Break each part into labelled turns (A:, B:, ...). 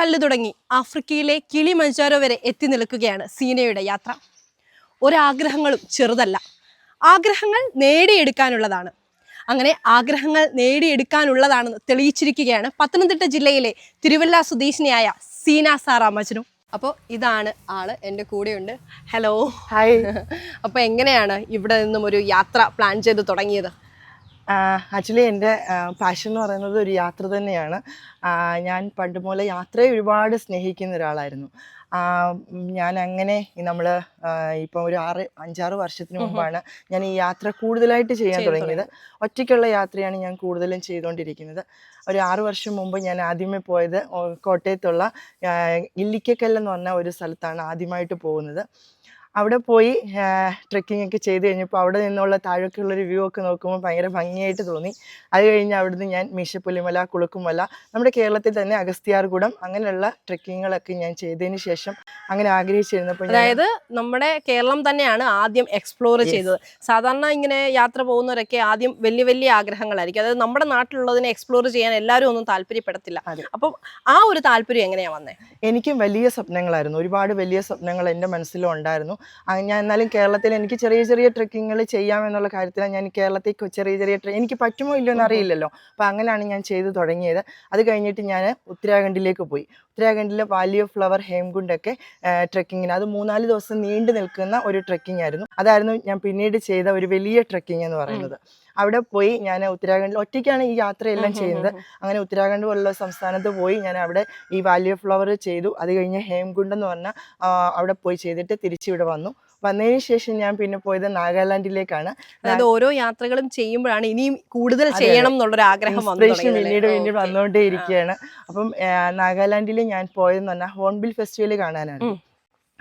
A: കല്ല് തുടങ്ങി ആഫ്രിക്കയിലെ കിളി മഞ്ചാരോ വരെ എത്തി നിൽക്കുകയാണ് സീനയുടെ യാത്ര. ഒരാഗ്രഹങ്ങളും ചെറുതല്ല. ആഗ്രഹങ്ങൾ നേടിയെടുക്കാനുള്ളതാണ്. അങ്ങനെ ആഗ്രഹങ്ങൾ നേടിയെടുക്കാനുള്ളതാണെന്ന് തെളിയിച്ചിരിക്കുകയാണ് പത്തനംതിട്ട ജില്ലയിലെ തിരുവല്ല സ്വദേശിനിയായ സീന സാറാ മജ്നു. അപ്പോൾ ഇതാണ് ആൾ എന്റെ കൂടെയുണ്ട്. ഹലോ
B: ഹായ്
A: അപ്പോൾ എങ്ങനെയാണ് ഇവിടെ നിന്നും ഒരു യാത്ര പ്ലാൻ ചെയ്ത് തുടങ്ങിയത്?
B: ആക്ച്വലി എന്റെ പാഷൻ എന്ന് പറയുന്നത് ഒരു യാത്ര തന്നെയാണ്. ഞാൻ പണ്ട് മുതലേ യാത്രയെ ഒരുപാട് സ്നേഹിക്കുന്ന ഒരാളായിരുന്നു. ഞാൻ അങ്ങനെ നമ്മൾ ഇപ്പം ഒരു ആറ് അഞ്ചാറ് വർഷത്തിന് മുമ്പാണ് ഞാൻ ഈ യാത്ര കൂടുതലായിട്ട് ചെയ്യാൻ തുടങ്ങിയത്. ഒറ്റയ്ക്കുള്ള യാത്രയാണ് ഞാൻ കൂടുതലും ചെയ്തുകൊണ്ടിരിക്കുന്നത്. ഒരു ആറ് വർഷം മുമ്പ് ഞാൻ ആദ്യമേ പോയത് കോട്ടയത്തുള്ള ഇല്ലിക്കക്കല്ലെന്ന് പറഞ്ഞ ഒരു സ്ഥലത്താണ് ആദ്യമായിട്ട് പോകുന്നത്. അവിടെ പോയി ട്രെക്കിംഗ് ഒക്കെ ചെയ്ത് കഴിഞ്ഞപ്പോൾ അവിടെ നിന്നുള്ള താഴേക്കുള്ളൊരു വ്യൂ ഒക്കെ നോക്കുമ്പോൾ ഭയങ്കര ഭംഗിയായിട്ട് തോന്നി. അത് കഴിഞ്ഞ് അവിടുന്ന് ഞാൻ മീശപ്പുലിമല കുളുക്കുമല നമ്മുടെ കേരളത്തിൽ തന്നെ അഗസ്ത്യാർകൂടം അങ്ങനെയുള്ള ട്രെക്കിങ്ങുകളൊക്കെ ഞാൻ ചെയ്തതിന് ശേഷം അങ്ങനെ ആഗ്രഹിച്ചിരുന്നപ്പോൾ
A: അതായത് നമ്മുടെ കേരളം തന്നെയാണ് ആദ്യം എക്സ്പ്ലോർ ചെയ്തത്. സാധാരണ ഇങ്ങനെ യാത്ര പോകുന്നവരൊക്കെ ആദ്യം വലിയ വലിയ ആഗ്രഹങ്ങളായിരിക്കും. അതായത് നമ്മുടെ നാട്ടിലുള്ളതിനെ എക്സ്പ്ലോർ ചെയ്യാൻ എല്ലാവരും ഒന്നും താല്പര്യപ്പെടത്തില്ല. അപ്പം ആ ഒരു താല്പര്യം എങ്ങനെയാണ് വന്നത്
B: എനിക്കും വലിയ സ്വപ്നങ്ങളായിരുന്നു. ഒരുപാട് വലിയ സ്വപ്നങ്ങൾ എന്റെ മനസ്സിലും ഉണ്ടായിരുന്നു ഞാൻ എന്നാലും കേരളത്തിൽ എനിക്ക് ചെറിയ ചെറിയ ട്രെക്കിങ്ങുകൾ ചെയ്യാമെന്നുള്ള കാര്യത്തിലാണ് ഞാൻ കേരളത്തിൽ ചെറിയ ചെറിയ എനിക്ക് പറ്റുമോ ഇല്ലയോ എന്ന് അറിയില്ലല്ലോ. അപ്പോൾ അങ്ങനെയാണ് ഞാൻ ചെയ്തു തുടങ്ങിയത്. അത് കഴിഞ്ഞിട്ട് ഞാൻ ഉത്തരാഖണ്ഡിലേക്ക് പോയി. ഉത്തരാഖണ്ഡിലെ വാലി ഓഫ് ഫ്ലവർ ഹേംകുണ്ടൊക്കെ ട്രക്കിങ്ങിന് അത് മൂന്നാൽ ദിവസം നീണ്ടു നിൽക്കുന്ന ഒരു ട്രെക്കിംഗ് ആയിരുന്നു അതായിരുന്നു ഞാൻ പിന്നീട് ചെയ്ത ഒരു വലിയ ട്രെക്കിംഗ് എന്ന് പറയുന്നത്. അവിടെ പോയി ഞാൻ ഉത്തരാഖണ്ഡിൽ ഒറ്റയ്ക്കാണ് ഈ യാത്രയെല്ലാം ചെയ്യുന്നത്. അങ്ങനെ ഉത്തരാഖണ്ഡ് പോലുള്ള സംസ്ഥാനത്ത് പോയി ഞാൻ അവിടെ ഈ വാല്യൂ ഫ്ലവർ ചെയ്തു. അത് കഴിഞ്ഞ് ഹേംകുണ്ട് എന്ന് പറഞ്ഞ അവിടെ പോയി ചെയ്തിട്ട് തിരിച്ചിവിടെ വന്നു. വന്നതിന് ശേഷം ഞാൻ പിന്നെ പോയത് നാഗാലാൻഡിലേക്കാണ്.
A: അതായത് ഓരോ യാത്രകളും ചെയ്യുമ്പോഴാണ് ഇനിയും കൂടുതൽ ചെയ്യണം എന്നുള്ളൊരു ആഗ്രഹം
B: പിന്നീട് പിന്നീട് വന്നുകൊണ്ടേ ഇരിക്കുകയാണ് അപ്പം നാഗാലാൻഡിൽ ഞാൻ പോയതെന്ന് പറഞ്ഞാൽ ഹോൺബിൽ ഫെസ്റ്റിവൽ കാണാനാണ്.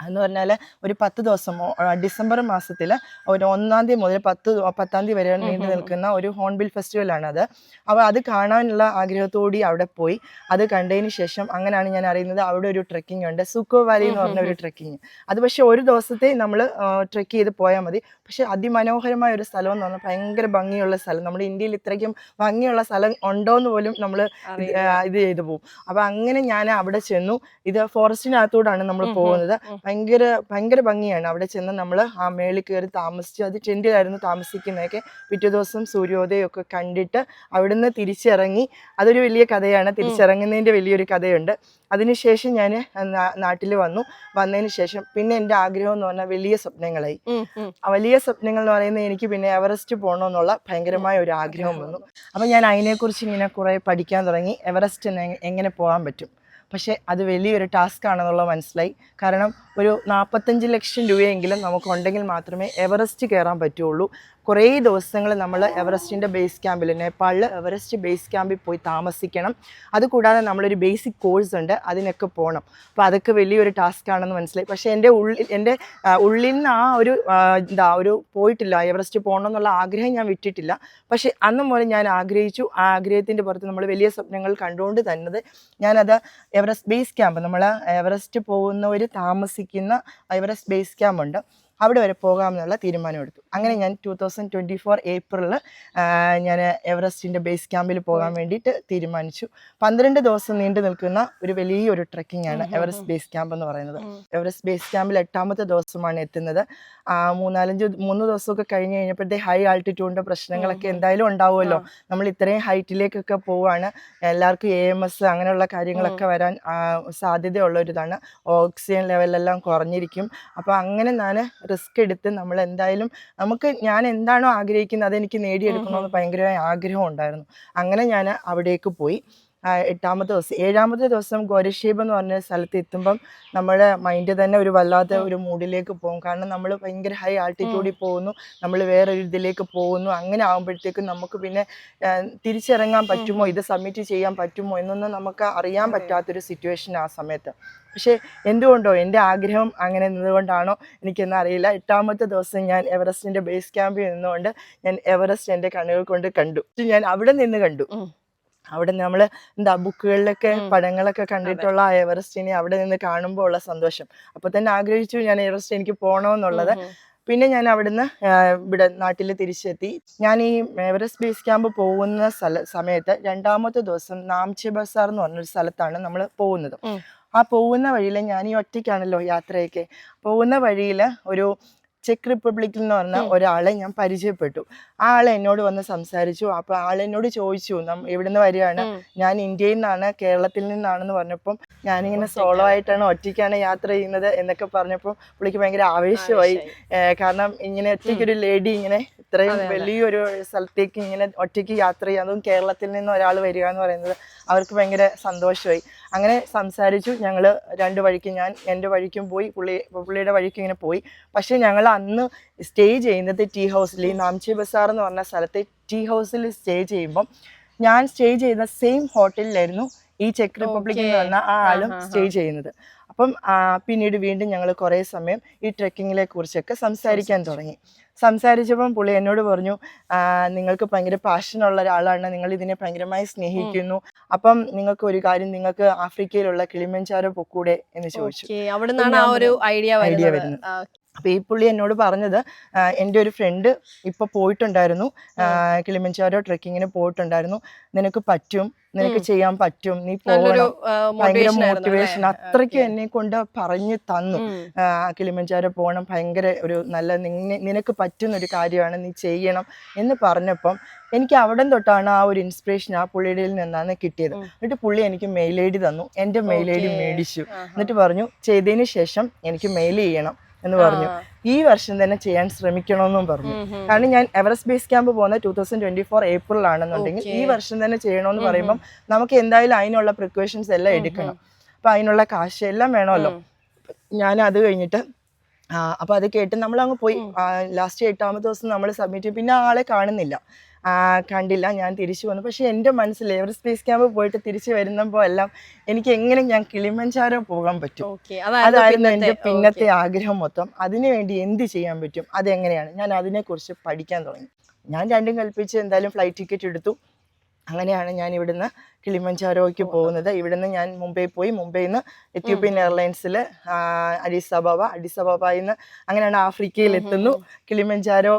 B: എന്ന് പറഞ്ഞാൽ ഒരു പത്ത് ദിവസം ഡിസംബർ മാസത്തിൽ ഒരു ഒന്നാം തീയതി മുതൽ പത്ത് പത്താം തീയതി വരെ നീണ്ടു നിൽക്കുന്ന ഒരു ഹോൺബിൽ ഫെസ്റ്റിവലാണ് അത് അപ്പോൾ അത് കാണാനുള്ള ആഗ്രഹത്തോടി അവിടെ പോയി. അത് കണ്ടതിന് ശേഷം അങ്ങനെയാണ് ഞാൻ അറിയുന്നത് അവിടെ ഒരു ട്രെക്കിംഗ് ഉണ്ട്. സുക്കോ വാലി എന്ന് പറഞ്ഞ ഒരു ട്രെക്കിംഗ്. അത് പക്ഷേ ഒരു ദിവസത്തെ നമ്മൾ ട്രെക്ക് ചെയ്ത് പോയാൽ മതി. പക്ഷേ അതിമനോഹരമായ ഒരു സ്ഥലം എന്ന് പറഞ്ഞാൽ ഭയങ്കര ഭംഗിയുള്ള സ്ഥലം. നമ്മുടെ ഇന്ത്യയിൽ ഇത്രയ്ക്കും ഭംഗിയുള്ള സ്ഥലം ഉണ്ടോ എന്ന് പോലും നമ്മൾ ഇത് ചെയ്തു പോകും അപ്പോൾ അങ്ങനെ ഞാൻ അവിടെ ചെന്നു. ഇത് ഫോറസ്റ്റിനകത്തൂടാണ് നമ്മൾ പോകുന്നത്. ഭയങ്കര ഭയങ്കര ഭംഗിയാണ്. അവിടെ ചെന്ന് നമ്മൾ ആ മേളിൽ കയറി താമസിച്ചു അത് ടെന്റിലായിരുന്നു താമസിക്കുന്നതൊക്കെ പിറ്റേ ദിവസം സൂര്യോദയം ഒക്കെ കണ്ടിട്ട് അവിടുന്ന് തിരിച്ചിറങ്ങി. അതൊരു വലിയ കഥയാണ്. തിരിച്ചിറങ്ങുന്നതിന്റെ വലിയൊരു കഥയുണ്ട്. അതിനുശേഷം ഞാൻ നാട്ടിൽ വന്നു. വന്നതിന് ശേഷം പിന്നെ എന്റെ ആഗ്രഹം എന്ന് പറഞ്ഞാൽ വലിയ സ്വപ്നങ്ങളായി. വലിയ സ്വപ്നങ്ങൾ എന്ന് പറയുന്നത് എനിക്ക് പിന്നെ എവറസ്റ്റ് പോകണമെന്നുള്ള ഭയങ്കരമായ ഒരു ആഗ്രഹം വന്നു. അപ്പം ഞാൻ അതിനെക്കുറിച്ച് ഇങ്ങനെ കുറേ പഠിക്കാൻ തുടങ്ങി. എവറസ്റ്റ് എങ്ങനെ പോകാൻ പറ്റും? പക്ഷേ അത് വലിയൊരു ടാസ്ക് ആണെന്നുള്ള മനസ്സിലായി. കാരണം ഒരു നാൽപ്പത്തഞ്ച് ലക്ഷം രൂപയെങ്കിലും നമുക്കുണ്ടെങ്കിൽ മാത്രമേ എവറസ്റ്റ് കയറാൻ പറ്റുള്ളൂ. കുറേ ദിവസങ്ങൾ നമ്മൾ എവറസ്റ്റിന്റെ ബേസ് ക്യാമ്പിൽ നേപ്പാളിൽ എവറസ്റ്റ് ബേസ് ക്യാമ്പിൽ പോയി താമസിക്കണം. അതുകൂടാതെ നമ്മളൊരു ബേസിക് കോഴ്സ് ഉണ്ട് അതിനൊക്കെ പോകണം അപ്പോൾ അതൊക്കെ വലിയൊരു ടാസ്ക് ആണെന്ന് മനസ്സിലായി. പക്ഷേ എന്റെ ഉള്ളിൽ എന്റെ ഉള്ളിൽ നിന്ന് ആ ഒരു എന്താ ഒരു പോയിട്ടില്ല. എവറസ്റ്റ് പോകണം എന്നുള്ള ആഗ്രഹം ഞാൻ വിട്ടിട്ടില്ല. പക്ഷേ അന്നും മുതൽ ഞാൻ ആഗ്രഹിച്ചു. ആ ആഗ്രഹത്തിന്റെ പുറത്ത് നമ്മൾ വലിയ സ്വപ്നങ്ങൾ കണ്ടുകൊണ്ട് തന്നത് ഞാനത് എവറസ്റ്റ് ബേസ് ക്യാമ്പ് നമ്മൾ എവറസ്റ്റ് പോകുന്നവർ താമസിക്കുന്ന എവറസ്റ്റ് ബേസ് ക്യാമ്പ് ഉണ്ട്. അവിടെ വരെ പോകാമെന്നുള്ള തീരുമാനമെടുത്തു അങ്ങനെ ഞാൻ ടൂ തൗസൻഡ് ട്വന്റി ഫോർ ഏപ്രിലിൽ ഞാൻ എവറസ്റ്റിന്റെ ബേസ് ക്യാമ്പിൽ പോകാൻ വേണ്ടിയിട്ട് തീരുമാനിച്ചു. പന്ത്രണ്ട് ദിവസം നീണ്ടു നിൽക്കുന്ന ഒരു വലിയൊരു ട്രക്കിംഗ് ആണ് എവറസ്റ്റ് ബേസ് ക്യാമ്പ് എന്ന് പറയുന്നത്. എവറസ്റ്റ് ബേസ് ക്യാമ്പിൽ എട്ടാമത്തെ ദിവസമാണ് എത്തുന്നത്. ആ, മൂന്നാലഞ്ച് മൂന്ന് ദിവസമൊക്കെ കഴിഞ്ഞ് കഴിഞ്ഞപ്പോഴത്തെ ഹൈ ആൾട്ടിറ്റ്യൂഡിന്റെ പ്രശ്നങ്ങളൊക്കെ എന്തായാലും ഉണ്ടാവുമല്ലോ. നമ്മൾ ഇത്രയും ഹൈറ്റിലേക്കൊക്കെ പോവുകയാണ് എല്ലാവർക്കും എ എം എസ് അങ്ങനെയുള്ള കാര്യങ്ങളൊക്കെ വരാൻ സാധ്യതയുള്ള ഒരിതാണ് ഓക്സിജൻ ലെവലെല്ലാം കുറഞ്ഞിരിക്കും. അപ്പോൾ അങ്ങനെ ഞാൻ റിസ്ക് എടുത്ത് നമ്മൾ എന്തായാലും നമുക്ക് ഞാൻ എന്താണോ ആഗ്രഹിക്കുന്നത് അതെനിക്ക് നേടിയെടുക്കണമെന്ന് ഭയങ്കരമായ ആഗ്രഹം ഉണ്ടായിരുന്നു. അങ്ങനെ ഞാൻ അവിടേക്ക് പോയി. എട്ടാമത്തെ ദിവസം ഏഴാമത്തെ ദിവസം ഗോരക്ഷേപം എന്ന് പറഞ്ഞ സ്ഥലത്ത് എത്തുമ്പം നമ്മുടെ മൈൻഡ് തന്നെ ഒരു വല്ലാത്ത ഒരു മൂഡിലേക്ക് പോകും. കാരണം നമ്മൾ ഭയങ്കര ഹൈ ആൾട്ടിറ്റ്യൂഡിൽ പോകുന്നു നമ്മൾ വേറെ ഒരു ഇതിലേക്ക് പോകുന്നു. അങ്ങനെ ആകുമ്പോഴത്തേക്കും നമുക്ക് പിന്നെ തിരിച്ചിറങ്ങാൻ പറ്റുമോ? ഇത് സബ്മിറ്റ് ചെയ്യാൻ പറ്റുമോ? എന്നൊന്നും നമുക്ക് അറിയാൻ പറ്റാത്തൊരു സിറ്റുവേഷൻ ആ സമയത്ത്. പക്ഷേ എന്തുകൊണ്ടോ എന്റെ ആഗ്രഹം അങ്ങനെ നിന്നുകൊണ്ടാണോ എനിക്കൊന്നും അറിയില്ല. എട്ടാമത്തെ ദിവസം ഞാൻ എവറസ്റ്റിന്റെ ബേസ് ക്യാമ്പിൽ നിന്നുകൊണ്ട് ഞാൻ എവറസ്റ്റ് എന്റെ കണ്ണുകൾ കൊണ്ട് കണ്ടു. ഞാൻ അവിടെ നിന്ന് കണ്ടു. അവിടെ നമ്മൾ എന്താ ബുക്കുകളിലൊക്കെ. പടങ്ങളൊക്കെ കണ്ടിട്ടുള്ള ആ എവറസ്റ്റിനെ അവിടെ നിന്ന് കാണുമ്പോൾ ഉള്ള സന്തോഷം. അപ്പൊ തന്നെ ആഗ്രഹിച്ചു ഞാൻ എവറസ്റ്റ് എനിക്ക് പോകണമെന്നുള്ളത്. പിന്നെ ഞാൻ അവിടുന്ന് ഇവിടെ നാട്ടിൽ തിരിച്ചെത്തി. ഞാൻ ഈ എവറസ്റ്റ് ബേസ് ക്യാമ്പ് പോകുന്ന സ്ഥല സമയത്ത് രണ്ടാമത്തെ ദിവസം നാംചി ബസാർ എന്ന് പറഞ്ഞൊരു സ്ഥലത്താണ് നമ്മൾ പോകുന്നത്. ആ പോകുന്ന വഴിയിൽ ഞാൻ ഈ ഒറ്റയ്ക്കാണല്ലോ യാത്രയൊക്കെ. പോകുന്ന വഴിയിൽ ഒരു ചെക്ക് റിപ്പബ്ലിക്കിൽ എന്ന് പറഞ്ഞ ഒരാളെ ഞാൻ പരിചയപ്പെട്ടു. ആ ആൾ എന്നോട് വന്ന് സംസാരിച്ചു. അപ്പൊ ആൾ എന്നോട് ചോദിച്ചു നാം എവിടുന്ന് വരികയാണ്? ഞാൻ ഇന്ത്യയിൽ നിന്നാണ് കേരളത്തിൽ നിന്നാണെന്ന് പറഞ്ഞപ്പം ഞാനിങ്ങനെ സോളോ ആയിട്ടാണ് ഒറ്റയ്ക്കാണ് യാത്ര ചെയ്യുന്നത് എന്നൊക്കെ പറഞ്ഞപ്പോൾ പുള്ളിക്ക് ഭയങ്കര ആവേശമായി. കാരണം ഇങ്ങനെ ഒറ്റയ്ക്കൊരു ലേഡി ഇങ്ങനെ ഇത്രയും വലിയൊരു സ്ഥലത്തേക്ക് ഇങ്ങനെ ഒറ്റയ്ക്ക് യാത്ര ചെയ്യാൻ അതും കേരളത്തിൽ നിന്ന് ഒരാൾ വരിക എന്ന് പറയുന്നത് അവർക്ക് ഭയങ്കര സന്തോഷമായി. അങ്ങനെ സംസാരിച്ചു. ഞങ്ങൾ രണ്ട് വഴിക്ക് ഞാൻ എന്റെ വഴിക്കും പോയി. പുള്ളി പുള്ളിയുടെ വഴിക്കും ഇങ്ങനെ പോയി. പക്ഷേ ഞങ്ങൾ അന്ന് സ്റ്റേ ചെയ്യുന്നത് ടീ ഹൗസിൽ ഈ നാംചി ബസാർ എന്ന് പറഞ്ഞ സ്ഥലത്തെ ടീ ഹൗസിൽ സ്റ്റേ ചെയ്യുമ്പം ഞാൻ സ്റ്റേ ചെയ്യുന്ന സെയിം ഹോട്ടലിലായിരുന്നു ഈ ചെക്ക് റിപ്പബ്ലിക്കിൽ നിന്ന് വന്ന ആ ആളും സ്റ്റേ ചെയ്യുന്നത്. അപ്പം പിന്നീട് വീണ്ടും ഞങ്ങൾ കുറേ സമയം ഈ ട്രെക്കിങ്ങിലെ കുറിച്ചൊക്കെ സംസാരിക്കാൻ തുടങ്ങി. സംസാരിച്ചപ്പം പുള്ളി എന്നോട് പറഞ്ഞു "ആ, നിങ്ങൾക്ക് ഭയങ്കര പാഷനുള്ള ഒരാളാണ് നിങ്ങൾ ഇതിനെ ഭയങ്കരമായി സ്നേഹിക്കുന്നു. അപ്പം നിങ്ങൾക്ക് ഒരു കാര്യം നിങ്ങൾക്ക് ആഫ്രിക്കയിലുള്ള കിളിമഞ്ചാരോ പൊക്കൂടെ? എന്ന് ചോദിച്ചു.
A: ഓക്കെ അവിടെ നിന്നാണ് ആ ഒരു ഐഡിയ വരുന്നത്.
B: അപ്പോൾ ഈ പുള്ളി എന്നോട് പറഞ്ഞത് എന്റെ ഒരു ഫ്രണ്ട് ഇപ്പോൾ പോയിട്ടുണ്ടായിരുന്നു. കിളിമഞ്ചാരോ ട്രെക്കിങ്ങിന് പോയിട്ടുണ്ടായിരുന്നു. നിനക്ക് പറ്റും നിനക്ക് ചെയ്യാൻ പറ്റും നീ പോകണം ഭയങ്കര
A: മോട്ടിവേഷൻ
B: അത്രയ്ക്ക് എന്നെ കൊണ്ട് പറഞ്ഞു തന്നു. കിളിമഞ്ചാരോ പോകണം ഭയങ്കര ഒരു നല്ല നിനക്ക് പറ്റുന്ന ഒരു കാര്യമാണ് നീ ചെയ്യണം എന്ന് പറഞ്ഞപ്പം എനിക്ക് അവിടെ തൊട്ടാണ് ആ ഒരു ഇൻസ്പിറേഷൻ ആ പുള്ളിയുടെ നിന്നാണ് കിട്ടിയത്. എന്നിട്ട് പുള്ളി എനിക്ക് മെയിൽ ഐ ഡി തന്നു. എന്റെ മെയിൽ ഐ ഡി മേടിച്ചു. എന്നിട്ട് പറഞ്ഞു ചെയ്തതിന് ശേഷം എനിക്ക് മെയിൽ ചെയ്യണം. എന്ന് പറഞ്ഞു. ഈ വർഷം തന്നെ ചെയ്യാൻ ശ്രമിക്കണമെന്നും പറഞ്ഞു. കാരണം ഞാൻ എവറസ്റ്റ് ബേസ് ക്യാമ്പ് പോകുന്ന two thousand twenty four April ആണെന്നുണ്ടെങ്കിൽ ഈ. വർഷം തന്നെ ചെയ്യണമെന്ന് പറയുമ്പോൾ നമുക്ക് എന്തായാലും അതിനുള്ള പ്രിക്കോഷൻസ് എല്ലാം എടുക്കണം. അപ്പൊ അതിനുള്ള കാശ് എല്ലാം വേണമല്ലോ. ഞാൻ അത് കഴിഞ്ഞിട്ട് അപ്പോൾ അപ്പൊ അത് കേട്ട് നമ്മൾ അങ്ങ് പോയി ലാസ്റ്റ് എട്ടാമത്തെ ദിവസം നമ്മൾ സബ്മിറ്റ് ചെയ്യും. പിന്നെ ആളെ കാണുന്നില്ല. കണ്ടില്ല ഞാൻ തിരിച്ചു വന്നു. പക്ഷേ എന്റെ മനസ്സിൽ എവറസ്റ്റ് സ്പേസ് ക്യാമ്പ് പോയിട്ട് തിരിച്ചു വരുന്നപ്പോൾ എല്ലാം എനിക്ക് എങ്ങനെ ഞാൻ കിളിമഞ്ചാരോ പോകാൻ പറ്റും.
A: അതായിരുന്നു എന്റെ
B: പിന്നത്തെ ആഗ്രഹം മൊത്തം. അതിനുവേണ്ടി എന്ത് ചെയ്യാൻ പറ്റും? അതെങ്ങനെയാണ്? ഞാൻ അതിനെക്കുറിച്ച് പഠിക്കാൻ തുടങ്ങി. ഞാൻ രണ്ടും കൽപ്പിച്ച് എന്തായാലും ഫ്ലൈറ്റ് ടിക്കറ്റ് എടുത്തു. അങ്ങനെയാണ് ഞാൻ ഇവിടുന്ന് കിളിമഞ്ചാരോയ്ക്ക് പോകുന്നത്. ഇവിടുന്ന് ഞാൻ മുംബൈ പോയി. മുംബൈയിൽ നിന്ന് എത്യോപ്യൻ എയർലൈൻസിൽ അഡീസ് അബാബ അഡീസ് അബാബയിൽ നിന്ന് അങ്ങനെയാണ് ആഫ്രിക്കയിൽ എത്തുന്നു കിളിമഞ്ചാരോ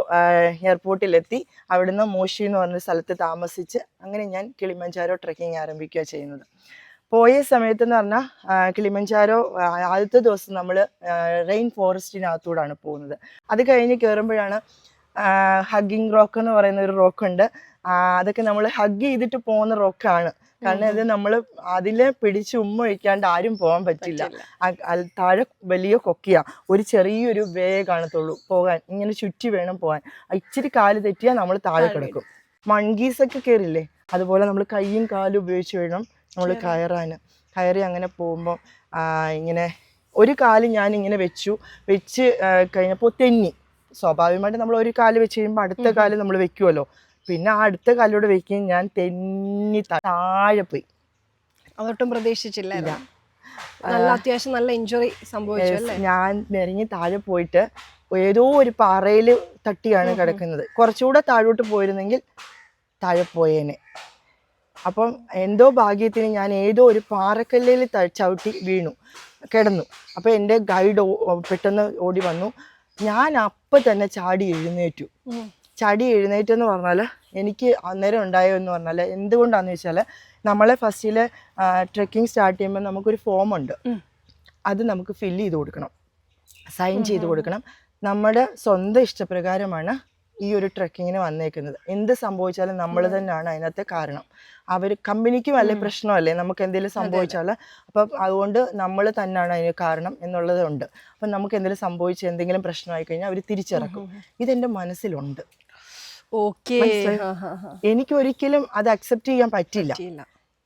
B: എയർപോർട്ടിലെത്തി. അവിടുന്ന് മോഷി എന്ന് പറഞ്ഞ സ്ഥലത്ത് താമസിച്ച് അങ്ങനെ ഞാൻ കിളിമഞ്ചാരോ ട്രെക്കിംഗ് ആരംഭിക്കുക ചെയ്യുന്നത്. പോയ സമയത്ത് എന്ന് പറഞ്ഞാൽ കിളിമഞ്ചാരോ ആദ്യത്തെ ദിവസം നമ്മൾ റെയിൻ ഫോറസ്റ്റിനകത്തൂടാണ് പോകുന്നത്. അത് കഴിഞ്ഞ് കയറുമ്പോഴാണ് ഹഗ്ഗിങ് റോക്ക് എന്ന് പറയുന്ന ഒരു റോക്കുണ്ട് അതൊക്കെ നമ്മൾ ഹഗ് ചെയ്തിട്ട് പോകുന്ന റോക്കാണ് കാരണം ഇത് നമ്മൾ അതിലെ പിടിച്ച് ഉമ്മ ഒഴിക്കാണ്ട് ആരും പോകാൻ പറ്റില്ല. താഴെ വലിയ കൊക്കിയ. ഒരു ചെറിയൊരു വേ കാണത്തുള്ളൂ പോകാൻ. ഇങ്ങനെ ചുറ്റി വേണം പോകാൻ ഇച്ചിരി കാൽ തെറ്റിയാൽ നമ്മൾ താഴെ കിടക്കും. മൺകീസൊക്കെ കയറില്ലേ അതുപോലെ നമ്മൾ കൈയും കാലും ഉപയോഗിച്ച് വേണം നമ്മൾ കയറാൻ കയറി അങ്ങനെ പോകുമ്പോൾ ഇങ്ങനെ ഒരു കാൽ ഞാൻ ഇങ്ങനെ വെച്ചു വെച്ച് കഴിഞ്ഞപ്പോൾ തെന്നി. സ്വാഭാവികമായിട്ട് നമ്മൾ ഒരു കാൽ വെച്ച് കഴിയുമ്പോൾ അടുത്ത കാൽ നമ്മൾ വെക്കുമല്ലോ പിന്നെ അടുത്ത കല്ലോട് വെക്കുകയും ഞാൻ തെന്നി താഴെ പോയി.
A: അതൊട്ടും പ്രതീക്ഷിച്ചില്ല നല്ല അത്യാവശ്യം നല്ല ഇഞ്ചുറി സംഭവിച്ചു
B: ഞാൻ മെരിഞ്ഞ് താഴെ പോയിട്ട് ഏതോ ഒരു പാറയിൽ തട്ടിയാണ് കിടക്കുന്നത്. കുറച്ചുകൂടെ താഴോട്ട് പോയിരുന്നെങ്കിൽ താഴെ പോയേനെ. അപ്പം എന്തോ ഭാഗ്യത്തിന് ഞാൻ ഏതോ ഒരു പാറക്കല്ലിൽ ചവിട്ടി വീണു. കിടന്നു. അപ്പോൾ എന്റെ ഗൈഡ് പെട്ടെന്ന് ഓടി വന്നു. ഞാൻ അപ്പം തന്നെ ചാടി എഴുന്നേറ്റു. ചാടി എഴുന്നേറ്റെന്ന് പറഞ്ഞാൽ എനിക്ക് അന്നേരം ഉണ്ടായോ എന്ന് പറഞ്ഞാൽ എന്തുകൊണ്ടാണെന്ന് വെച്ചാൽ നമ്മളെ ഫസ്റ്റിൽ ട്രെക്കിംഗ് സ്റ്റാർട്ട് ചെയ്യുമ്പോൾ നമുക്കൊരു ഫോം ഉണ്ട്. അത് നമുക്ക് ഫില്ല് ചെയ്ത് കൊടുക്കണം. സൈൻ ചെയ്ത് കൊടുക്കണം. നമ്മുടെ സ്വന്തം ഇഷ്ടപ്രകാരമാണ് ഈ ഒരു ട്രക്കിങ്ങിന് വന്നേക്കുന്നത്. എന്ത് സംഭവിച്ചാലും നമ്മൾ തന്നെയാണ് അതിനകത്തെ കാരണം. അവർ കമ്പനിക്കും അല്ലെ പ്രശ്നമല്ലേ? നമുക്ക് എന്തെങ്കിലും സംഭവിച്ചാൽ അപ്പം അതുകൊണ്ട് നമ്മൾ തന്നെയാണ് അതിന് കാരണം എന്നുള്ളതുണ്ട് അപ്പം നമുക്ക് എന്തെങ്കിലും സംഭവിച്ച എന്തെങ്കിലും പ്രശ്നമായി കഴിഞ്ഞാൽ അവർ തിരിച്ചിറക്കും. ഇതെന്റെ മനസ്സിലുണ്ട്? എനിക്ക് ഒരിക്കലും അത് അക്സെപ്റ്റ് ചെയ്യാൻ പറ്റില്ല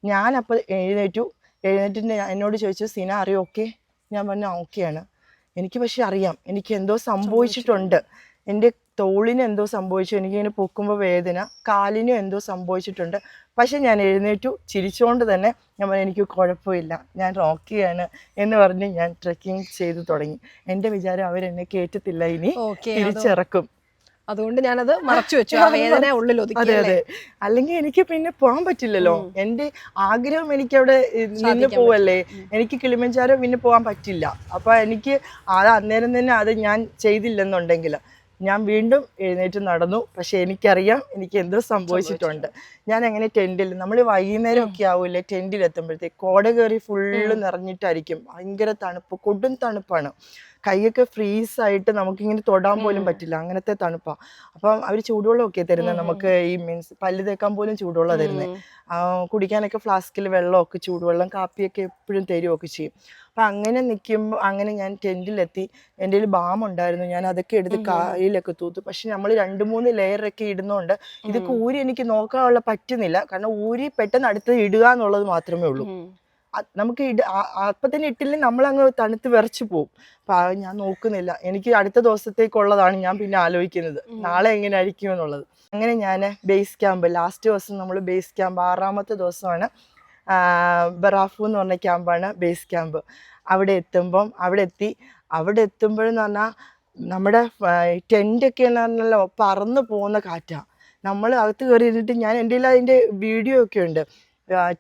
B: ഞാൻ അപ്പോൾ എഴുന്നേറ്റു. എഴുന്നേറ്റിന്റെ എന്നോട് ചോദിച്ചു സീന അറിയോ? ഓക്കെ? ഞാൻ പറഞ്ഞു ഓക്കെയാണ്. എനിക്ക് പക്ഷെ അറിയാം. എനിക്ക് എന്തോ സംഭവിച്ചിട്ടുണ്ട്. എന്റെ തോളിന് എന്തോ സംഭവിച്ചു. എനിക്കിങ്ങനെ പൊക്കുമ്പോൾ വേദന. കാലിനും എന്തോ സംഭവിച്ചിട്ടുണ്ട്. പക്ഷെ ഞാൻ എഴുന്നേറ്റു. ചിരിച്ചുകൊണ്ട് തന്നെ ഞാൻ പറഞ്ഞു എനിക്ക് കുഴപ്പമില്ല. ഞാൻ റോക്കിയാണ്. എന്ന് പറഞ്ഞ് ഞാൻ ട്രെക്കിംഗ് ചെയ്തു തുടങ്ങി. എന്റെ വിചാരം അവരെന്നെ കയറ്റത്തില്ല ഇനി. തിരിച്ചിറക്കും.
A: അതുകൊണ്ട് ഞാനത് മറച്ചു വെച്ചു. ആ വേദന ഉള്ളിൽ ഒതുക്കി
B: അതെ അതെ. അല്ലെങ്കിൽ എനിക്ക് പിന്നെ പോകാൻ പറ്റില്ലല്ലോ. എന്റെ ആഗ്രഹം എനിക്ക് അവിടെ നിന്ന് പോവല്ലേ? എനിക്ക് കിളിമഞ്ചാരോ പിന്നെ പോകാൻ പറ്റില്ല. അപ്പൊ എനിക്ക് അത് അന്നേരം തന്നെ അത് ഞാൻ ചെയ്തില്ലെന്നുണ്ടെങ്കിൽ ഞാൻ വീണ്ടും എഴുന്നേറ്റ് നടന്നു. പക്ഷെ എനിക്കറിയാം എനിക്ക് എന്തോ സംഭവിച്ചിട്ടുണ്ട്. ഞാൻ അങ്ങനെ ടെന്റിൽ നമ്മൾ വൈകുന്നേരം ഒക്കെ ആവൂലേ ടെന്റിൽ എത്തുമ്പോഴത്തേക്ക് കോട കയറി ഫുള്ള് നിറഞ്ഞിട്ടായിരിക്കും. ഭയങ്കര തണുപ്പ് കൊടും തണുപ്പാണ്. കൈയൊക്കെ ഫ്രീസ് ആയിട്ട് നമുക്കിങ്ങനെ തൊടാൻ പോലും പറ്റില്ല. അങ്ങനത്തെ തണുപ്പാ. അപ്പം അവർ ചൂടുവെള്ളമൊക്കെ തരുന്നത് നമുക്ക് ഈ മീൻസ് പല്ല് തേക്കാൻ പോലും ചൂടുവെള്ളം തരുന്നത് കുടിക്കാനൊക്കെ ഫ്ലാസ്കിൽ വെള്ളമൊക്കെ ചൂടുവെള്ളം കാപ്പിയൊക്കെ എപ്പോഴും തരുമൊക്കെ ചെയ്യും. അപ്പം അങ്ങനെ നിൽക്കുമ്പോൾ അങ്ങനെ ഞാൻ ടെന്റിലെത്തി. എന്റെ കയ്യിൽ ബാം ഉണ്ടായിരുന്നു ഞാൻ അതൊക്കെ എടുത്ത് കായിലൊക്കെ തൂത്തു. പക്ഷെ നമ്മൾ രണ്ട് മൂന്ന് ലെയറൊക്കെ ഇടുന്നതുകൊണ്ട് ഇതൊക്കെ ഊരി എനിക്ക് നോക്കാനുള്ള പറ്റുന്നില്ല. കാരണം ഊരി പെട്ടെന്ന് അടുത്ത് ഇടുക എന്നുള്ളത് മാത്രമേ ഉള്ളൂ. നമുക്ക് ഇട ആ- തന്നെ ഇട്ടില്ലെങ്കിൽ നമ്മളങ്ങ് തണുത്ത് വിറച്ചു പോകും അപ്പം ഞാൻ നോക്കുന്നില്ല. എനിക്ക് അടുത്ത ദിവസത്തേക്കുള്ളതാണ് ഞാൻ പിന്നെ ആലോചിക്കുന്നത്. നാളെ എങ്ങനെ ആയിരിക്കും എന്നുള്ളത്. അങ്ങനെ ഞാൻ ബേസ് ക്യാമ്പ് ലാസ്റ്റ് ദിവസം നമ്മൾ ബേസ് ക്യാമ്പ് ആറാമത്തെ ദിവസമാണ് ബറാഫു എന്ന് പറഞ്ഞ ക്യാമ്പാണ് ബേസ് ക്യാമ്പ്. അവിടെ എത്തുമ്പം അവിടെ എത്തി. അവിടെ എത്തുമ്പോഴെന്ന് പറഞ്ഞാൽ നമ്മുടെ ടെന്റ് ഒക്കെ എന്ന് പറഞ്ഞാൽ പറന്ന് പോകുന്ന കാറ്റാണ് നമ്മൾ അകത്ത് കയറി ഇരുന്നിട്ട് ഞാൻ എന്റെ അതിന്റെ വീഡിയോ ഒക്കെ ഉണ്ട്.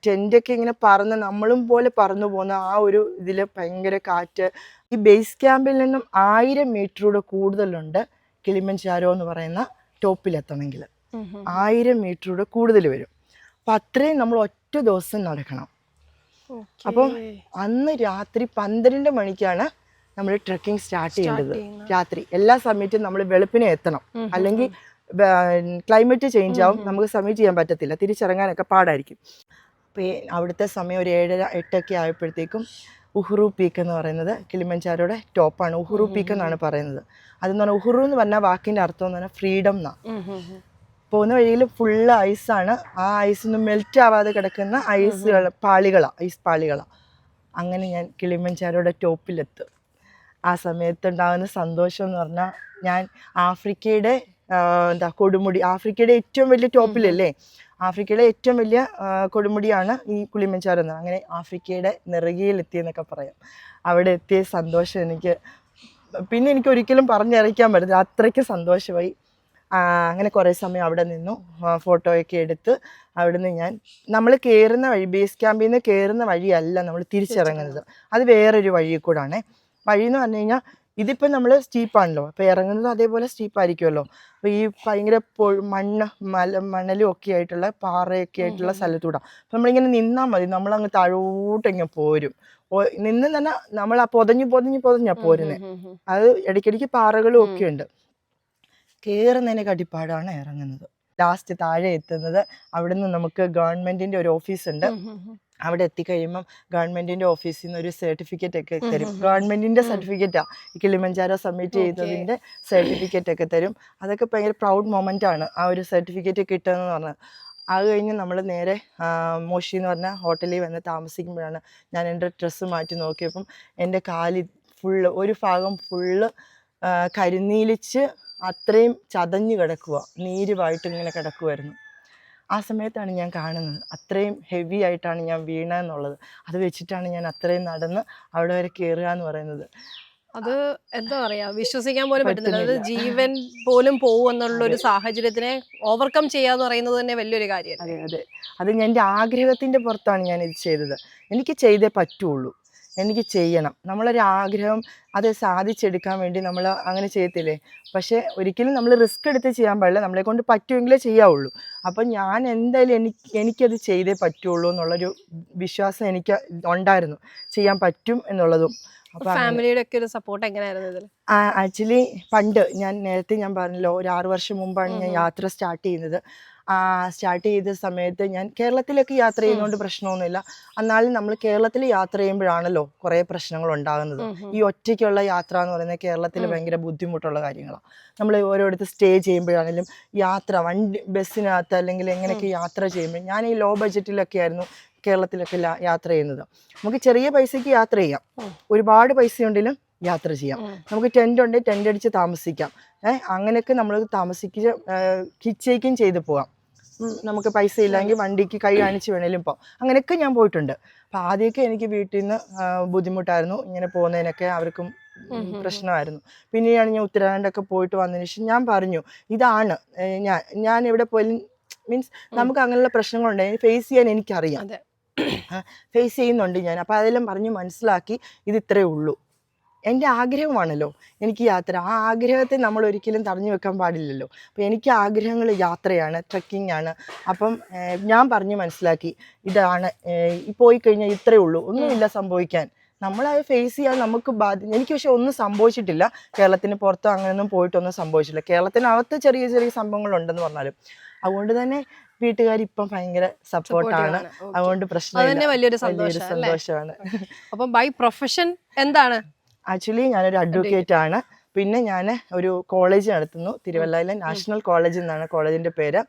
B: ടെന്റൊക്കെ ഇങ്ങനെ പറന്ന് നമ്മളും പോലെ പറന്നു പോകുന്ന ആ ഒരു ഇതിൽ ഭയങ്കര കാറ്റ്. ഈ ബേസ് ക്യാമ്പിൽ നിന്നും ആയിരം മീറ്ററൂടെ കൂടുതലുണ്ട് കിളിമഞ്ചാരോ എന്ന് പറയുന്ന ടോപ്പിലെത്തണമെങ്കിൽ. ആയിരം മീറ്ററൂടെ കൂടുതൽ വരും. അപ്പം അത്രയും നമ്മൾ ഒറ്റ ദിവസം നടക്കണം. അപ്പം അന്ന് രാത്രി പന്ത്രണ്ട് മണിക്കാണ് നമ്മൾ ട്രക്കിംഗ് സ്റ്റാർട്ട് ചെയ്യേണ്ടത്. രാത്രി എല്ലാ സമയത്തും നമ്മൾ വെളുപ്പിനെ എത്തണം. അല്ലെങ്കിൽ ക്ലൈമറ്റ് ചേഞ്ച് ആവും. നമുക്ക് സബ്മിറ്റ് ചെയ്യാൻ പറ്റത്തില്ല. തിരിച്ചിറങ്ങാനൊക്കെ പാടായിരിക്കും. അപ്പോൾ അവിടുത്തെ സമയം ഒരു ഏഴര എട്ടൊക്കെ ആയപ്പോഴത്തേക്കും ഉഹ്റു പീക്ക് എന്ന് പറയുന്നത് കിളിമഞ്ചാരോടെ ടോപ്പാണ്. ഉഹ്റു പീക്ക് എന്നാണ് പറയുന്നത്. അതെന്ന് പറഞ്ഞാൽ ഉഹുറു എന്ന് പറഞ്ഞാൽ വാക്കിന്റെ അർത്ഥം എന്ന് പറഞ്ഞാൽ ഫ്രീഡം എന്നാണ് പോകുന്ന വഴിയിൽ ഫുള്ള് ഐസാണ് ആ ഐസൊന്നും മെൽറ്റ് ആവാതെ കിടക്കുന്ന ഐസുകൾ പാളികളാണ് ഐസ് പാളികളാണ് അങ്ങനെ ഞാൻ കിളിമഞ്ചാരോടെ ടോപ്പിലെത്തും. ആ സമയത്ത് ഉണ്ടാകുന്ന സന്തോഷം എന്ന് പറഞ്ഞാൽ ഞാൻ ആഫ്രിക്കയുടെ എന്താ കൊടുമുടി ആഫ്രിക്കയുടെ ഏറ്റവും വലിയ ടോപ്പിലല്ലേ? ആഫ്രിക്കയുടെ ഏറ്റവും വലിയ കൊടുമുടിയാണ് ഈ കുളിമഞ്ചാർ എന്ന്. അങ്ങനെ ആഫ്രിക്കയുടെ നെറുകയിലെത്തിയെന്നൊക്കെ പറയാം. അവിടെ എത്തിയ സന്തോഷം എനിക്ക് പിന്നെ എനിക്ക് ഒരിക്കലും പറഞ്ഞറിയിക്കാൻ പറ്റില്ല അത്രയ്ക്ക് സന്തോഷമായി. അങ്ങനെ കുറേ സമയം അവിടെ നിന്നു. ഫോട്ടോയൊക്കെ എടുത്ത് അവിടുന്ന് ഞാൻ നമ്മൾ കയറുന്ന വഴി ബേസ് ക്യാമ്പിൽ നിന്ന് കയറുന്ന വഴിയല്ല നമ്മൾ തിരിച്ചിറങ്ങുന്നത്. അത് വേറൊരു വഴിയിൽ കൂടാണ്. വഴി എന്ന് പറഞ്ഞു കഴിഞ്ഞാൽ ഇതിപ്പോൾ നമ്മൾ സ്റ്റീപ്പാണല്ലോ അപ്പോൾ ഇറങ്ങുന്നത് അതേപോലെ സ്റ്റീപ്പ് ആയിരിക്കുമല്ലോ. അപ്പോൾ ഈ ഭയങ്കര മണ്ണ് മല മണലും ഒക്കെ ആയിട്ടുള്ള പാറയൊക്കെ ആയിട്ടുള്ള സ്ഥലത്തൂടെ. അപ്പോൾ നമ്മളിങ്ങനെ നിന്നാൽ മതി. നമ്മളങ്ങ് താഴോട്ടിങ്ങനെ പോരും. ഓ- നിന്ന് തന്നെ നമ്മൾ ആ പൊതഞ്ഞു പൊതഞ്ഞു പൊതഞ്ഞാ പോരുന്നത് അത് ഇടയ്ക്കിടയ്ക്ക് പാറകളും ഒക്കെ ഉണ്ട്. കയറുന്നതിന് കടിപ്പാടാണ് ഇറങ്ങുന്നത്. ലാസ്റ്റ് താഴെ എത്തുന്നത്. അവിടുന്ന് നമുക്ക് ഗവൺമെന്റിന്റെ ഒരു ഓഫീസ് ഉണ്ട്. അവിടെ എത്തിക്കഴിയുമ്പം ഗവൺമെന്റിന്റെ ഓഫീസിൽ നിന്ന് ഒരു സർട്ടിഫിക്കറ്റ് ഒക്കെ തരും ഗവൺമെന്റിന്റെ സർട്ടിഫിക്കറ്റാ. ഈ കിളിമഞ്ചാരോ സബ്മിറ്റ് ചെയ്തതിന്റെ സർട്ടിഫിക്കറ്റ് ഒക്കെ തരും. അതൊക്കെ ഭയങ്കര പ്രൗഡ് മൊമെന്റ് ആണ് ആ ഒരു സർട്ടിഫിക്കറ്റ് കിട്ടുകയെന്ന് പറഞ്ഞത് അത് കഴിഞ്ഞ് നമ്മൾ നേരെ മോഷി എന്ന് പറഞ്ഞ ഹോട്ടലിൽ വന്ന് താമസിക്കുമ്പോഴാണ് ഞാൻ എന്റെ ഡ്രസ്സ് മാറ്റി നോക്കിയപ്പം എന്റെ കാലി ഫുള്ള് ഒരു ഭാഗം ഫുള്ള് കരിനീലിച്ച് അത്രയും ചതഞ്ഞ് കിടക്കുക നീരുമായിട്ട് ഇങ്ങനെ കിടക്കുമായിരുന്നു ആ സമയത്താണ് ഞാൻ കാണുന്നത്. അത്രയും ഹെവി ആയിട്ടാണ് ഞാൻ വീണെന്നുള്ളത്. അത് വെച്ചിട്ടാണ് ഞാൻ അത്രയും നടന്ന് അവിടെ വരെ കയറുക എന്ന് പറയുന്നത്.
A: അത് എന്താ പറയാ വിശ്വസിക്കാൻ പോലും പറ്റുന്നില്ല. അത് ജീവൻ പോലും പോകും എന്നുള്ള ഒരു സാഹചര്യത്തിനെ ഓവർകം ചെയ്യാന്ന് പറയുന്നത് തന്നെ വലിയൊരു കാര്യം
B: അതെ അതെ. അത് എന്റെ ആഗ്രഹത്തിന്റെ പുറത്താണ് ഞാൻ ഇത് ചെയ്തത്. എനിക്ക് ചെയ്തേ പറ്റുള്ളൂ. എനിക്ക് ചെയ്യണം. നമ്മളൊരു ആഗ്രഹം അത് സാധിച്ചെടുക്കാൻ വേണ്ടി നമ്മൾ അങ്ങനെ ചെയ്യത്തില്ലേ? പക്ഷേ ഒരിക്കലും നമ്മൾ റിസ്ക് എടുത്ത് ചെയ്യാൻ പാടില്ല. നമ്മളെ കൊണ്ട് പറ്റുമെങ്കിലേ ചെയ്യാവുള്ളൂ. അപ്പം ഞാൻ എന്തായാലും എനിക്ക് എനിക്കത് ചെയ്തേ പറ്റുള്ളൂ എന്നുള്ളൊരു വിശ്വാസം എനിക്ക് ഉണ്ടായിരുന്നു. ചെയ്യാൻ പറ്റും എന്നുള്ളതും.
A: ഫാമിലിയുടെ ഒക്കെ ഒരു സപ്പോർട്ട് എങ്ങനെയായിരുന്നു
B: ആക്ച്വലി പണ്ട് ഞാൻ നേരത്തെ ഞാൻ പറഞ്ഞല്ലോ ഒരു ആറു വർഷം മുമ്പാണ് ഞാൻ. യാത്ര സ്റ്റാർട്ട് ചെയ്യുന്നത്. സ്റ്റാർട്ട് ചെയ്ത സമയത്ത് ഞാൻ കേരളത്തിലേക്ക് യാത്ര ചെയ്യുന്നതുകൊണ്ട് പ്രശ്നമൊന്നുമില്ല. എന്നാലും നമ്മൾ കേരളത്തിൽ യാത്ര ചെയ്യുമ്പോഴാണല്ലോ കുറേ പ്രശ്നങ്ങൾ ഉണ്ടാകുന്നത് ഈ ഒറ്റയ്ക്കുള്ള യാത്ര എന്ന് പറയുന്നത് കേരളത്തിൽ ഭയങ്കര ബുദ്ധിമുട്ടുള്ള കാര്യങ്ങളാണ് നമ്മൾ ഓരോരുത്തർ സ്റ്റേ ചെയ്യുമ്പോഴാണെങ്കിലും യാത്ര വണ്ടി ബസ്സിനകത്ത് അല്ലെങ്കിൽ എങ്ങനെയൊക്കെ യാത്ര ചെയ്യുമ്പോൾ ഞാൻ ഈ ലോ ബഡ്ജറ്റിലൊക്കെ ആയിരുന്നു കേരളത്തിലൊക്കെ യാത്ര ചെയ്യുന്നത്. നമുക്ക് ചെറിയ പൈസയ്ക്ക് യാത്ര ചെയ്യാം. ഒരുപാട് പൈസ ഉണ്ടെങ്കിലും യാത്ര ചെയ്യാം. നമുക്ക് ടെന്റ് ഉണ്ട് ടെന്റ് അടിച്ച് താമസിക്കാം. ഏഹ് അങ്ങനെയൊക്കെ നമ്മൾ താമസിക്കുക കിച്ചേക്കും ചെയ്ത് പോകാം നമുക്ക് പൈസ ഇല്ലെങ്കിൽ വണ്ടിക്ക് കൈ കാണിച്ച് വേണേലും പോകാം. അങ്ങനെയൊക്കെ ഞാൻ പോയിട്ടുണ്ട്. അപ്പം ആദ്യമൊക്കെ എനിക്ക് വീട്ടിൽ നിന്ന് ബുദ്ധിമുട്ടായിരുന്നു. ഇങ്ങനെ പോകുന്നതിനൊക്കെ അവർക്കും പ്രശ്നമായിരുന്നു. പിന്നെയാണ് ഞാൻ ഉത്തരാഖണ്ഡൊക്കെ പോയിട്ട് വന്നതിന് ശേഷം ഞാൻ പറഞ്ഞു ഇതാണ് ഞാൻ ഞാൻ എവിടെ പോയാലും മീൻസ് നമുക്ക് അങ്ങനെയുള്ള പ്രശ്നങ്ങളുണ്ടെങ്കിൽ ഫേസ് ചെയ്യാൻ എനിക്കറിയാം. ഫേസ് ചെയ്യുന്നുണ്ട് ഞാൻ. അപ്പോൾ അതെല്ലാം പറഞ്ഞ് മനസ്സിലാക്കി ഇത് ഇത്രയേ ഉള്ളൂ. എന്റെ ആഗ്രഹമാണല്ലോ എനിക്ക് യാത്ര. ആ ആഗ്രഹത്തെ നമ്മൾ ഒരിക്കലും തടഞ്ഞു വെക്കാൻ പാടില്ലല്ലോ. അപ്പോൾ എനിക്ക് ആഗ്രഹങ്ങൾ യാത്രയാണ് ട്രക്കിംഗ് ആണ്. അപ്പം ഞാൻ പറഞ്ഞ് മനസ്സിലാക്കി ഇതാണ് പോയി കഴിഞ്ഞാൽ ഇത്രയേ ഉള്ളൂ. ഒന്നുമില്ല സംഭവിക്കാൻ. നമ്മളത് ഫേസ് ചെയ്യാൻ നമുക്ക് ബാധ്യത എനിക്ക് പക്ഷെ ഒന്നും സംഭവിച്ചിട്ടില്ല. കേരളത്തിന് പുറത്തോ അങ്ങനെയൊന്നും പോയിട്ടൊന്നും സംഭവിച്ചില്ല കേരളത്തിനകത്ത് ചെറിയ ചെറിയ സംഭവങ്ങളുണ്ടെന്ന് പറഞ്ഞാലും. അതുകൊണ്ട് തന്നെ വീട്ടുകാർ ഇപ്പം ഭയങ്കര സപ്പോർട്ടാണ്. അതുകൊണ്ട് പ്രശ്നം
A: വലിയൊരു
B: സന്തോഷമാണ്.
A: അപ്പം ബൈ പ്രൊഫഷൻ എന്താണ്?
B: ആക്ച്വലി ഞാനൊരു അഡ്വക്കേറ്റ് ആണ്. പിന്നെ ഞാൻ ഒരു കോളേജ് നടത്തുന്നു. തിരുവല്ലയിലെ നാഷണൽ കോളേജ് എന്നാണ് കോളേജിന്റെ പേര്.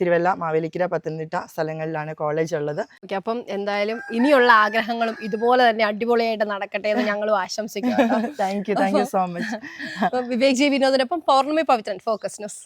B: തിരുവല്ല മാവേലിക്കര പത്തനംതിട്ട സ്ഥലങ്ങളിലാണ് കോളേജ് ഉള്ളത്.
A: ഓക്കെ അപ്പം എന്തായാലും ഇനിയുള്ള ആഗ്രഹങ്ങളും ഇതുപോലെ തന്നെ അടിപൊളിയായിട്ട് നടക്കട്ടെ എന്ന് ഞങ്ങളും ആശംസിക്കുന്നു
B: thank you thank you so much
A: Vivek ji വിനോദിനൊപ്പം Pournami Pavithran focus news